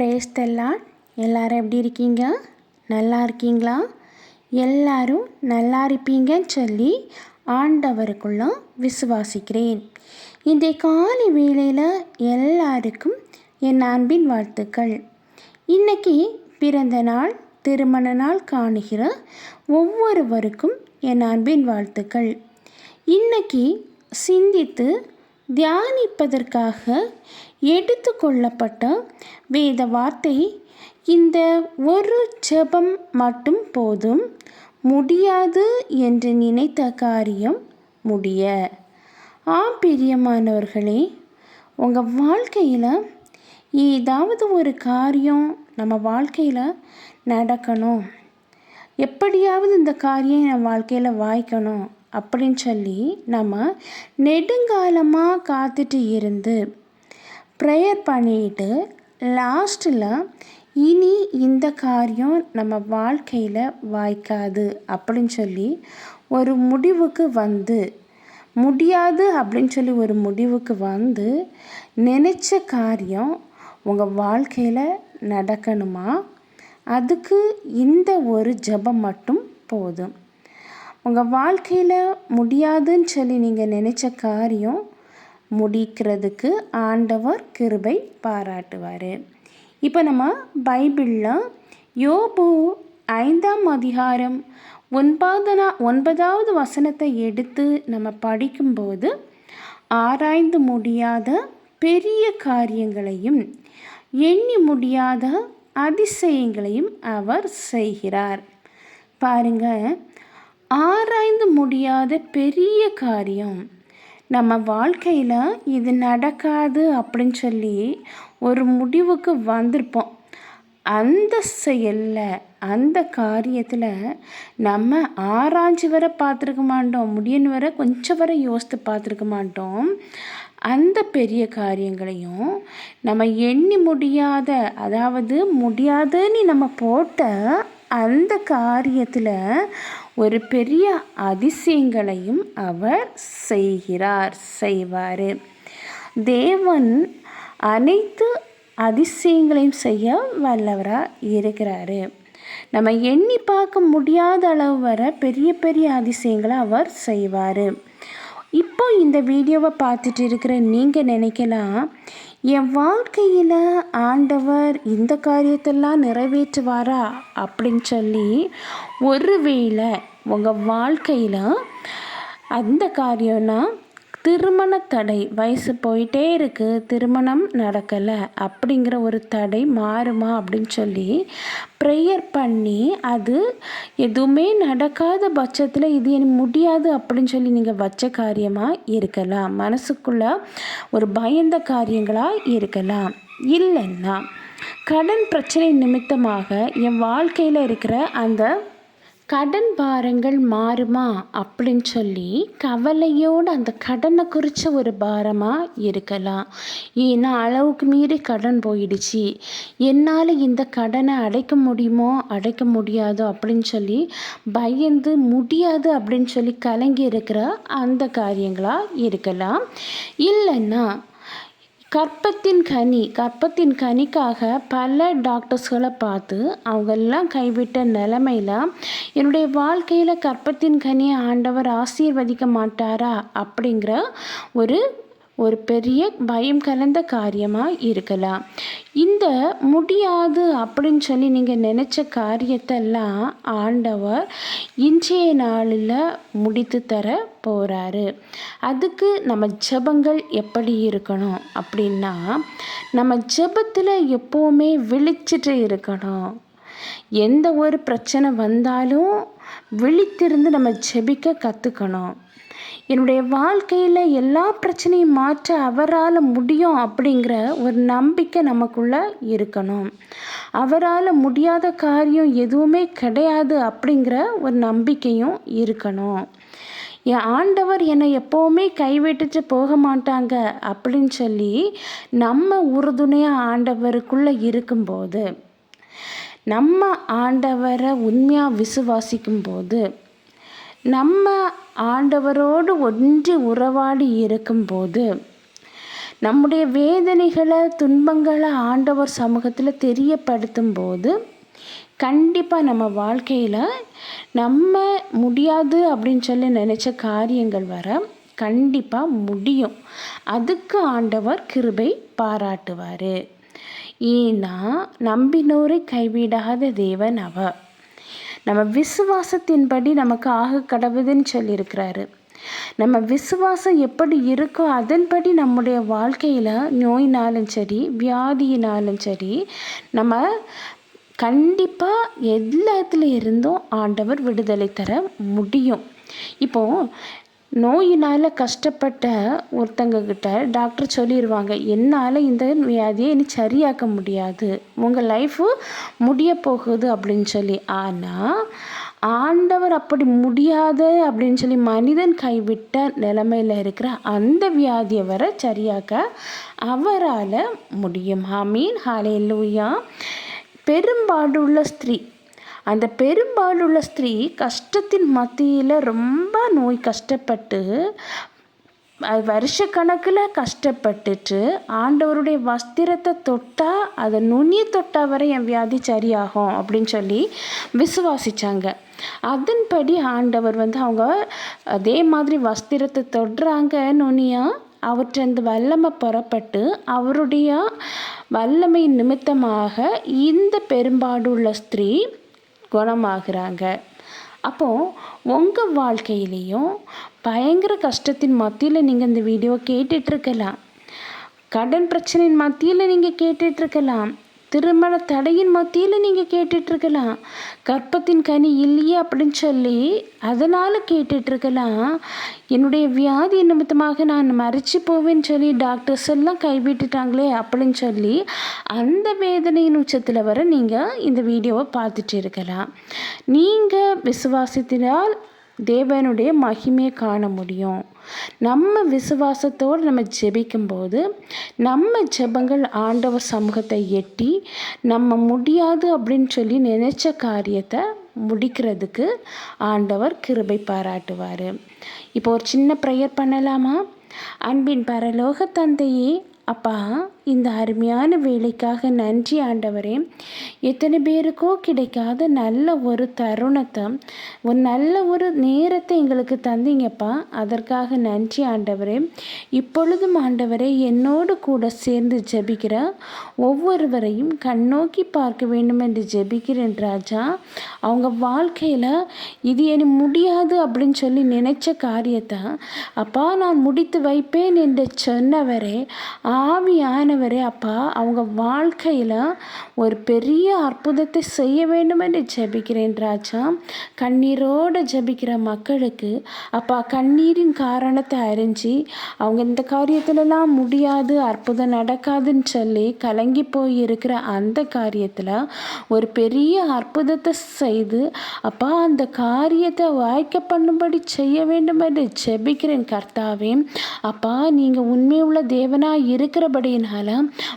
பிரேஸ்தெல்லாம் எல்லோரும் எப்படி இருக்கீங்க? நல்லா இருக்கீங்களா? எல்லாரும் நல்லா இருப்பீங்கன்னு சொல்லி ஆண்டவருக்குள்ள விசுவாசிக்கிறேன். இந்த காலை வேளையில் எல்லாருக்கும் என் அன்பின் வாழ்த்துக்கள். இன்றைக்கி பிறந்த நாள் திருமண நாள் காணுகிற ஒவ்வொருவருக்கும் என் அன்பின் வாழ்த்துக்கள். இன்றைக்கி சிந்தித்து தியானிப்பதற்காக எடுத்து கொள்ளப்பட்ட வேத வார்த்தை இந்த ஒரு ஜெபம் மட்டும் போதும் முடியாது என்று நினைத்த காரியம் முடிய. ஆ பிரியமானவர்களே உங்கள் வாழ்க்கையில் ஏதாவது ஒரு காரியம் நம்ம வாழ்க்கையில் நடக்கணும். எப்படியாவது இந்த காரியம் என் வாழ்க்கையில் வாய்க்கணும். அப்படின்னு சொல்லி நம்ம நெடுங்காலமாக காத்துட்டு இருந்து ப்ரேயர் பண்ணிட்டு லாஸ்ட்டில் இனி இந்த காரியம் நம்ம வாழ்க்கையில் வாய்க்காது அப்படின்னு சொல்லி ஒரு முடிவுக்கு வந்து முடியாது அப்படின்னு சொல்லி ஒரு முடிவுக்கு வந்து நினச்ச காரியம் உங்கள் வாழ்க்கையில் நடக்கணுமா? அதுக்கு இந்த ஒரு ஜெபம் மட்டும் போதும். உங்கள் வாழ்க்கையில் முடியாதுன்னு சொல்லி நீங்கள் நினச்ச காரியம் முடிக்கிறதுக்கு ஆண்டவர் கிருபை பாராட்டுவார். இப்போ நம்ம பைபிளில் யோபு ஐந்தாம் அதிகாரம் ஒன்பதனா ஒன்பதாவது வசனத்தை எடுத்து நம்ம படிக்கும்போது ஆராய்ந்து முடியாத பெரிய காரியங்களையும் எண்ணி முடியாத அதிசயங்களையும் அவர் செய்கிறார். பாருங்கள் ஆராய்ந்து முடியாத பெரிய காரியம். நம்ம வாழ்க்கையில் இது நடக்காது அப்படின்னு சொல்லி ஒரு முடிவுக்கு வந்திருப்போம். அந்த செயலில் அந்த காரியத்தில் நம்ம ஆராய்ச்சி வர பார்த்துருக்க மாட்டோம். முடியுன்னு வர கொஞ்சம் வர யோசித்து பார்த்துருக்க மாட்டோம். அந்த பெரிய காரியங்களையும் நம்ம எண்ணி முடியாத அதாவது முடியாதுன்னு நம்ம போட்ட அந்த காரியத்தில் ஒரு பெரிய அதிசயங்களையும் அவர் செய்கிறார் செய்வார். தேவன் அனைத்து அதிசயங்களையும் செய்ய வல்லவராக இருக்கிறாரு. நம்ம எண்ணி பார்க்க முடியாத அளவு வர பெரிய பெரிய அதிசயங்களை அவர் செய்வார். இப்போ இந்த வீடியோவை பார்த்துட்டு இருக்கிற நீங்கள் நினைக்கலாம் என் வாழ்க்கையில் ஆண்டவர் இந்த காரியத்தெல்லாம் நிறைவேற்றுவாரா? அப்படின்னு சொல்லி ஒருவேளை உங்கள் வாழ்க்கையில் அந்த காரியம்னா திருமண தடை வயசு போயிட்டே இருக்குது திருமணம் நடக்கலை அப்படிங்கிற ஒரு தடை மாறுமா அப்படின்னு சொல்லி ப்ரேயர் பண்ணி அது எதுவுமே நடக்காத பட்சத்தில் இது எனக்கு முடியாது அப்படின்னு சொல்லி நீங்கள் வச்ச காரியமாக இருக்கலாம். மனசுக்குள்ள ஒரு பயந்த காரியங்களாக இருக்கலாம். இல்லைன்னா கடன் பிரச்சனை நிமித்தமாக என் வாழ்க்கையில் இருக்கிற அந்த கடன் பாரங்கள் மாறுமா அப்படின்னு சொல்லி கவலையோடு அந்த கடனை குறித்த ஒரு பாரமாக இருக்கலாம். ஏன்னா அளவுக்கு மீறி கடன் போயிடுச்சு. என்னால் இந்த கடனை அடைக்க முடியுமோ அடைக்க முடியாதோ அப்படின்னு சொல்லி பயந்து முடியாது அப்படின்னு சொல்லி கலங்கி இருக்கிற அந்த காரியங்களாக இருக்கலாம். இல்லைன்னா கற்பத்தின் கனி கற்பத்தின் கனிக்காக பல டாக்டர்ஸ்களை பார்த்து அவங்கெல்லாம் கைவிட்ட நிலமையில் என்னுடைய வாழ்க்கையில் கற்பத்தின் கனியை ஆண்டவர் ஆசீர்வதிக்க மாட்டாரா? அப்படிங்கிற ஒரு ஒரு பெரிய பயம் கலந்த காரியமாக இருக்கலாம். இந்த முடியாது அப்படின்னு சொல்லி நீங்கள் நினச்ச காரியத்தெல்லாம் ஆண்டவர் இன்றைய நாளில் முடித்து தர போகிறாரு அதுக்கு நம்ம ஜபங்கள் எப்படி இருக்கணும்? அப்படின்னா நம்ம ஜபத்தில் எப்போவுமே விழிச்சிட்டு இருக்கணும். எந்த ஒரு பிரச்சனை வந்தாலும் விழித்திருந்து நம்ம ஜெபிக்க கற்றுக்கணும் என்னுடைய வாழ்க்கையில் எல்லா பிரச்சனையும் மாற்ற அவரால் முடியும் அப்படிங்கிற ஒரு நம்பிக்கை நமக்குள்ளே இருக்கணும். அவரால் முடியாத காரியம் எதுவுமே கிடையாது அப்படிங்கிற ஒரு நம்பிக்கையும் இருக்கணும். என் ஆண்டவர் என்னை எப்போவுமே கைவிட்டுட்டு போக மாட்டாங்க அப்படின்னு சொல்லி நம்ம உறுதுணையாக ஆண்டவருக்குள்ளே இருக்கும்போது நம்ம ஆண்டவரை உண்மையாக விசுவாசிக்கும் போது நம்ம ஆண்டவரோடு ஒன்றி உறவாடி இருக்கும்போது நம்முடைய வேதனைகளை துன்பங்களை ஆண்டவர் சமூகத்தில் தெரியப்படுத்தும் போது கண்டிப்பாக நம்ம வாழ்க்கையில் நம்ம முடியாது அப்படின்னு சொல்லி நினச்ச காரியங்கள் வர கண்டிப்பாக முடியும். அதுக்கு ஆண்டவர் கிருபை பாராட்டுவார். ஏன்னா நம்பினோரை கைவிடாத தேவன் அவர். நம்ம விசுவாசத்தின்படி நமக்கு ஆக கடவுதுன்னு சொல்லியிருக்கிறாரு. நம்ம விசுவாசம் எப்படி இருக்கோ அதன்படி நம்முடைய வாழ்க்கையில் நோயினாலும் சரி வியாதியினாலும் சரி நம்ம கண்டிப்பாக எல்லாத்துல இருந்தும் ஆண்டவர் விடுதலை தர முடியும். இப்போது நோயினால் கஷ்டப்பட்ட ஒருத்தங்க கிட்ட டாக்டர் சொல்லிடுவாங்க என்னால் இந்த வியாதியை இனி சரியாக்க முடியாது. உங்கள் லைஃபு முடிய போகுது அப்படின்னு சொல்லி. ஆனால் ஆண்டவர் அப்படி முடியாது அப்படின்னு சொல்லி மனிதன் கைவிட்ட நிலமையில் இருக்கிற அந்த வியாதியை வர சரியாக்க அவரால் முடியும். ஹாமீன் ஹாலே லூயா பெரும்பாடுள்ள ஸ்திரீ அந்த பெரும்பாலுள்ள ஸ்திரீ கஷ்டத்தின் மத்தியில் ரொம்ப நோய் கஷ்டப்பட்டு அது வருஷக்கணக்கில் கஷ்டப்பட்டுட்டு ஆண்டவருடைய வஸ்திரத்தை தொட்டால் அதை நுனியை தொட்டால் வரை என் வியாதி சரியாகும் அப்படின்னு சொல்லி விசுவாசித்தாங்க அதன்படி ஆண்டவர் வந்து அவங்க அதே மாதிரி வஸ்திரத்தை தொடுறாங்க நுனியாக அவற்றிருந்து வல்லமை புறப்பட்டு அவருடைய வல்லமை நிமித்தமாக இந்த பெரும்பாடுள்ள ஸ்திரீ குணமாகிறாங்க. அப்போது உங்கள் வாழ்க்கையிலையும் பயங்கர கஷ்டத்தின் மத்தியில் நீங்கள் இந்த வீடியோ கேட்டுட்ருக்கலாம் கடன் பிரச்சனையின் மத்தியில் நீங்கள் கேட்டுட்ருக்கலாம் திருமண தடையின் மத்தியில் நீங்கள் கேட்டுட்ருக்கலாம். கற்பத்தின் கனி இல்லையே அப்படின்னு சொல்லி அதனால் கேட்டுட்ருக்கலாம். என்னுடைய வியாதி நிமித்தமாக நான் மறைச்சி போவேன்னு சொல்லி டாக்டர்ஸ் எல்லாம் கைவிட்டுட்டாங்களே அப்படின்னு சொல்லி அந்த வேதனையின் உச்சத்தில் வர நீங்கள் இந்த வீடியோவை பார்த்துட்டு இருக்கலாம். நீங்கள் விசுவாசத்தினால் தேவனுடைய மகிமையை காண முடியும். நம்ம விசுவாசத்தோடு நம்ம ஜெபிக்கும்போது நம்ம ஜெபங்கள் ஆண்டவர் சமூகத்தை எட்டி நம்ம முடியாது அப்படின்னு சொல்லி நினச்ச காரியத்தை முடிக்கிறதுக்கு ஆண்டவர் கிருபை பாராட்டுவார். இப்போ ஒரு சின்ன ப்ரேயர் பண்ணலாமா? அன்பின் பரலோக தந்தையே அப்பா இந்த அருமையான வேலைக்காக நன்றி ஆண்டவரே. எத்தனை பேருக்கோ கிடைக்காத நல்ல ஒரு தருணத்தை ஒரு நல்ல ஒரு நேரத்தை எங்களுக்கு தந்தீங்கப்பா. அதற்காக நன்றி ஆண்டவரே. இப்பொழுதும் ஆண்டவரே என்னோடு கூட சேர்ந்து ஜபிக்கிற ஒவ்வொருவரையும் கண்ணோக்கி பார்க்க வேண்டும் என்று ஜெபிக்கிறேன் ராஜா. அவங்க வாழ்க்கையில் இது என முடியாது அப்படின்னு சொல்லி நினைச்ச காரியத்தை அப்பா நான் முடித்து வைப்பேன் என்று சொன்னவரே ஆவியானவரே அப்பா. அவங்க வாழ்க்கையில் ஒரு பெரிய அற்புதத்தை செய்ய வேண்டும் என்று ஜெபிக்கிறேன் ராஜா. கண்ணீரோடு ஜபிக்கிற மக்களுக்கு அப்பா கண்ணீரின் காரணத்தை அறிஞ்சு அவங்க இந்த காரியத்திலலாம் முடியாது அற்புதம் நடக்காதுன்னு சொல்லி கலங்கி போய் இருக்கிற அந்த காரியத்தில் ஒரு பெரிய அற்புதத்தை செய்து அப்பா அந்த காரியத்தை வாய்க்க பண்ணும்படி செய்ய வேண்டும் என்று ஜெபிக்கிறேன் கர்த்தாவே. அப்பா நீங்கள் உண்மையுள்ள தேவனாக இருக்கிறபடியினால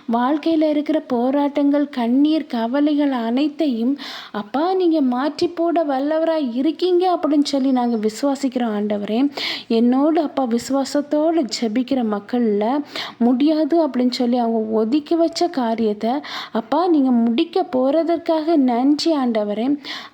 வாழ்க்கையில் இருக்கிற போராட்டங்கள் கண்ணீர் கவலை கவலைகள் அனைத்தையும் அப்பா நீங்கள் மாற்றி போட வல்லவராக இருக்கீங்க அப்படின்னு சொல்லி நாங்கள் விசுவாசிக்கிறோம் ஆண்டவரே. என்னோடு அப்பா விசுவாசத்தோடு ஜபிக்கிற மக்களில் முடியாது அப்படின்னு சொல்லி அவங்க ஒதுக்கி வச்ச காரியத்தை அப்பா நீங்கள் முடிக்க போகிறதற்காக நன்றி ஆண்டவரே.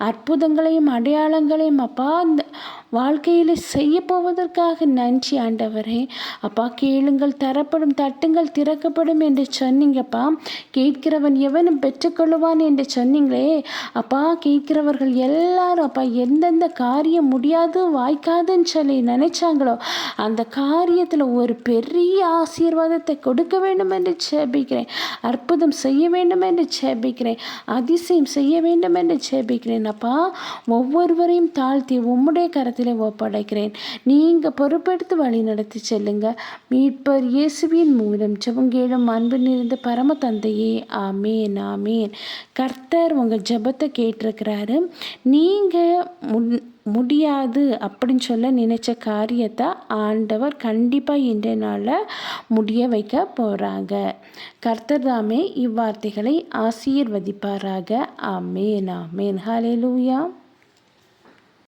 அற்புதங்களையும் அடையாளங்களையும் அப்பா அந்த வாழ்க்கையில் செய்ய போவதற்காக நன்றி ஆண்டவரே. அப்பா கேளுங்கள் தரப்படும் தட்டுங்கள் திறக்கப்படும் என்று சொன்னீங்கப்பா. கேட்கிறவன் எவனும் பெற்றுக்கொள்ளுவான் என்று சொன்னீங்களே. அப்பா கேட்கிறவர்கள் எல்லாரும் அப்பா எந்தெந்த காரியம் முடியாது வாய்க்காதுன்னு சொல்லி நினைச்சாங்களோ அந்த காரியத்தில் ஒரு பெரிய ஆசீர்வாதத்தை கொடுக்க வேண்டும் என்று சேபிக்கிறேன் அற்புதம் செய்ய வேண்டும் என்று சேபிக்கிறேன் அதிசயம் செய்ய வேண்டும் என்று சேபிக்கிறேன் அப்பா ஒவ்வொருவரையும் தாழ்த்தி உம்முடைய கரத்தை கரத்தில் ஒப்படைக்கிறேன். நீங்கள் பொறுப்பெடுத்து வழி நடத்தி செல்லுங்க. மீட்பர் இயேசுவின் மூலம் ஜபங்கேழும் அன்பு நிறைந்த பரம தந்தையே. ஆமேன் ஆமேன். கர்த்தர் உங்கள் ஜபத்தை கேட்டிருக்கிறாரு. நீங்கள் முன் முடியாது அப்படின்னு சொல்ல நினைச்ச காரியத்தை ஆண்டவர் கண்டிப்பாக இன்றைய நாளில் முடிய வைக்க போகிறாங்க கர்த்தர் தாமே இவ்வார்த்தைகளை ஆசீர்வதிப்பாராக. ஆமேன் ஆமேன். ஹாலே லூயா